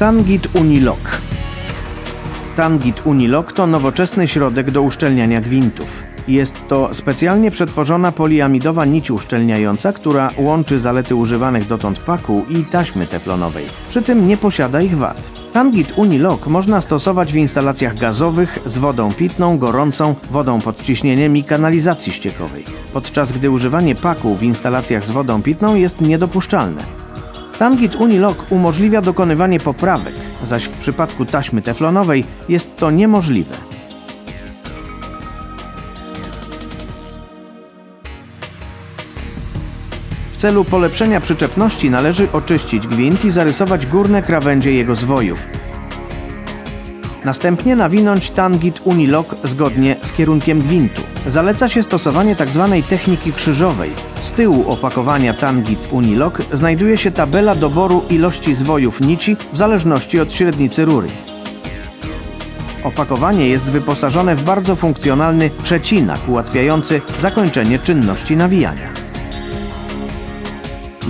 Tangit Unilock. Tangit Unilock to nowoczesny środek do uszczelniania gwintów. Jest to specjalnie przetworzona poliamidowa nić uszczelniająca, która łączy zalety używanych dotąd paku i taśmy teflonowej. Przy tym nie posiada ich wad. Tangit Unilock można stosować w instalacjach gazowych z wodą pitną, gorącą, wodą pod ciśnieniem i kanalizacji ściekowej, podczas gdy używanie paku w instalacjach z wodą pitną jest niedopuszczalne. Tangit Unilock umożliwia dokonywanie poprawek, zaś w przypadku taśmy teflonowej jest to niemożliwe. W celu polepszenia przyczepności należy oczyścić gwint i zarysować górne krawędzie jego zwojów. Następnie nawinąć tangit Unilock zgodnie z kierunkiem gwintu. Zaleca się stosowanie tzw. techniki krzyżowej. Z tyłu opakowania tangit Unilock znajduje się tabela doboru ilości zwojów nici w zależności od średnicy rury. Opakowanie jest wyposażone w bardzo funkcjonalny przecinak ułatwiający zakończenie czynności nawijania.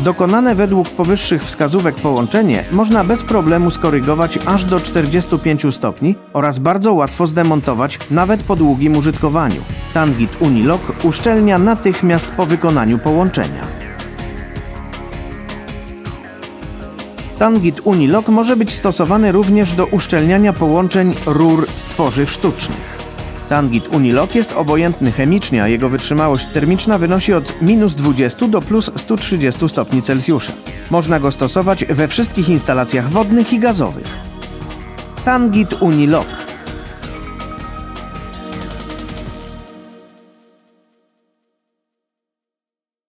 Dokonane według powyższych wskazówek połączenie można bez problemu skorygować aż do 45 stopni oraz bardzo łatwo zdemontować nawet po długim użytkowaniu. Tangit Unilock uszczelnia natychmiast po wykonaniu połączenia. Tangit Unilock może być stosowany również do uszczelniania połączeń rur z tworzyw sztucznych. Tangit Unilock jest obojętny chemicznie, a jego wytrzymałość termiczna wynosi od minus 20 do plus 130 stopni Celsjusza. Można go stosować we wszystkich instalacjach wodnych i gazowych. Tangit Unilock